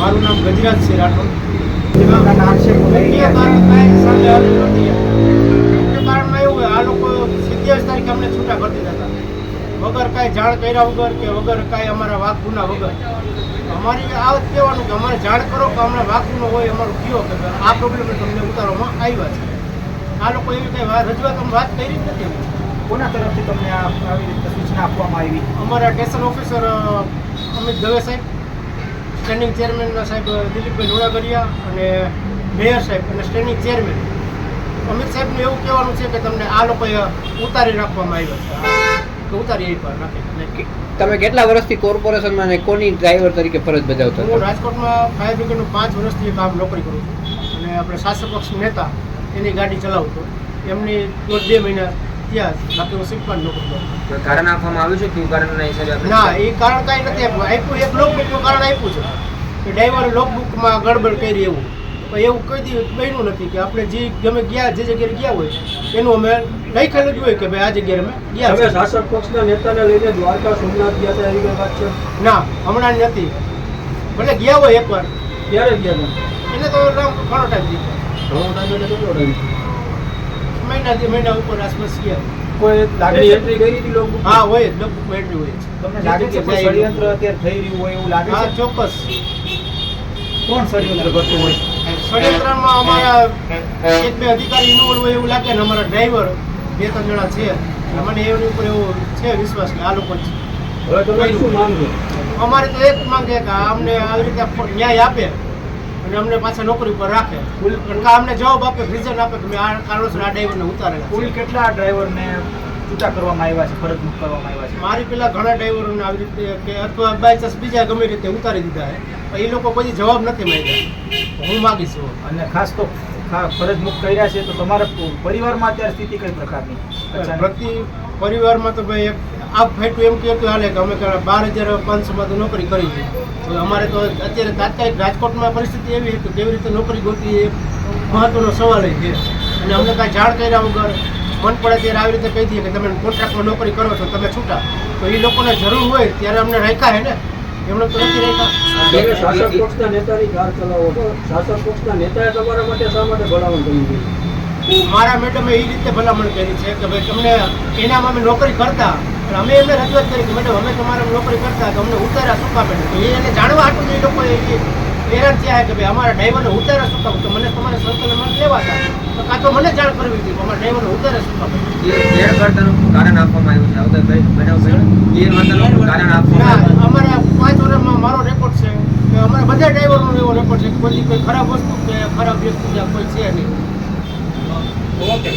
મારું નામ ગજરાજ છે રાઠોડ. આ લોકો સિત્તેર તારીખે અમને છૂટા કરી દીધા હતા. વગર કાંઈ જાણ કર્યા વગર કે વગર કાંઈ અમારા વાક ગુના વગર. અમારી આ કહેવાનું કે અમારે જાણ કરો કે અમને વાક ગુનો હોય અમારું કયો કે આ પ્રોબ્લેમ તમને ઉતારવામાં આવ્યા છે. આ લોકો એવી કંઈ રજૂઆત અમે વાત કરી જ નથી કોના તરફથી તમને આ આવી રીતે સૂચના આપવામાં આવી? અમારા સ્ટેશન ઓફિસર અમિત દવે સાહેબ. સ્ટેન્ડિંગ ચેરમેનના સાહેબ દિલીપભાઈ લોણાગરિયા અને મેયર સાહેબ અને સ્ટેન્ડિંગ ચેરમેન અમિત સાહેબનું એવું કહેવાનું છે કે તમને આ લોકોએ ઉતારી રાખવામાં આવ્યા છે. ઉતારી પર રાખી. તમે કેટલા વર્ષથી કોર્પોરેશનમાં અને કોની ડ્રાઈવર તરીકે ફરજ બજાવતા હું રાજકોટમાં ફાયર બ્રિગેડનું પાંચ વર્ષથી કામ નોકરી કરું છું. અને આપણે શાસક પક્ષ નેતા એની ગાડી ચલાવતો એમની દોઢ બે મહિના ત્યાં જ. બાકી હું શીખવાની નોકરી કરું કારણ આપવામાં આવ્યું છે કયું હિસાબે ના એ કારણ કાંઈ નથી આપ્યું. આપ્યું એક લોકબુકનું કારણ આપ્યું છે. કે ડ્રાઈવરે લોકબુકમાં ગડબડ કરી એવું. પણ એવું કોઈ દી બન્યું નથી કે આપણે જે ગમે ગયા જે જગ્યાએ ગયા હોય એનું અમે લખેલું જ હોય કે ભાઈ આ જગ્યાએ અમે ગયા તમે શાસક પક્ષના નેતાને લઈને દ્વારકા સોમનાથ ગયા હતા એવી વાત છે? ના હમણાં નથી. ભલે ગયા હોય એકવાર ક્યારે ગયા એને તો રામ ઘણો ટાઈમ દીધો ગયો ઘણો ટાઈમ એટલે કેટલો ટાઈમ મહિના થી મહિના ઉપર આસપાસ ગયા કોઈ લાગે એન્ટ્રી કરી હતી લોકો? હા હોય જ લોકબુકમાં હોય. તમને લાગે છે કોઈ ષડયંત્ર અત્યારે થઈ રહ્યું હોય એવું લાગે છે? ચોક્કસ. કોણ ષડયંત્ર કરતું હોય? ષડયંત્રમાં અમારા એક બે અધિકારી ઇન્વોલ્વ હોય એવું લાગે ને અમારા ડ્રાઈવર બે ત્રણ જણા છે. મને એની ઉપર એવો છે વિશ્વાસ કે આ લોકો છે. અમારે તો એક માંગે કે અમને આવી રીતે ન્યાય આપે. અને અમને પાછા નોકરી પર રાખે. કુલ કાં અમને જવાબ આપે રીઝન આપે કે મેં આ કારણોસર આ ડ્રાઈવરને ઉતારેલા કુલ કેટલા ડ્રાઈવરને છૂટા કરવામાં આવ્યા છે ફરજ મુક્ત કરવામાં આવ્યા છે? મારી પેલા ઘણા ડ્રાઈવરોને આવી રીતે કે અથવા બાય ચાન્સ બીજા ગમે રીતે ઉતારી દીધા છે. એ લોકો પછી જવાબ નથી માંગ્યા. હું માગીશ અને ખાસ તો ફરજ મુક્ત કર્યા છે તો તમારા પરિવારમાં અત્યારે સ્થિતિ કઈ પ્રકારની? પ્રતિ પરિવારમાં તો ભાઈ એક આ ફેટું એમ કહેતું હાલે કે અમે બાર હજાર પાંચસોમાં તો નોકરી કરી છે. તો અમારે તો અત્યારે તાત્કાલિક રાજકોટમાં પરિસ્થિતિ એવી કે કેવી રીતે નોકરી ગોતી એ મહત્વનો સવાલ છે. અને અમને કાંઈ જાણ કર્યા વગર મન પડે ત્યારે આવી રીતે કહી દઈએ કે તમે કોન્ટ્રાક્ટમાં નોકરી કરો છો તમે છૂટા. તો એ લોકોને જરૂર હોય ત્યારે અમને રાખ્યા હે ને? એમણે તો નથી રાખ્યા. શાસક પક્ષના નેતાની કાર ચલાવો. શાસક પક્ષના નેતાએ તમારા માટે શા માટે ભલામણ કરવી જોઈએ મારા મેડમે એ રીતે ભલામણ કરી છે કે ભાઈ તમને એનામાં અમે નોકરી કરતા અમે એમને રજૂઆત કરી કે મેડમ અમે તમારા નોકરી કરતા તો અમને ઉતારા શું કામ તો એ એને જાણવા જ એ લોકો હેરાન થયા કે ભાઈ અમારા ડ્રાઈવરને ઉતારા શું કામ તો મને તમારે સર્કલ મને લેવા હતા તો કાં તો મને જાણ કરવી હતી અમારા ડ્રાઈવરને ઉતારા શું કામ કારણ આપવામાં આવ્યું છે કંઈ બનાવ બન્યો? કારણ આપવામાં અમારા પાંચ વર્ષમાં મારો રેકોર્ડ છે કે અમારા બધા ડ્રાઈવરનો એવો રેકોર્ડ છે કે કોઈ કોઈ ખરાબ વસ્તુ કે ખરાબ વ્યક્તિ ત્યાં કોઈ છે નહીં. ઓકે.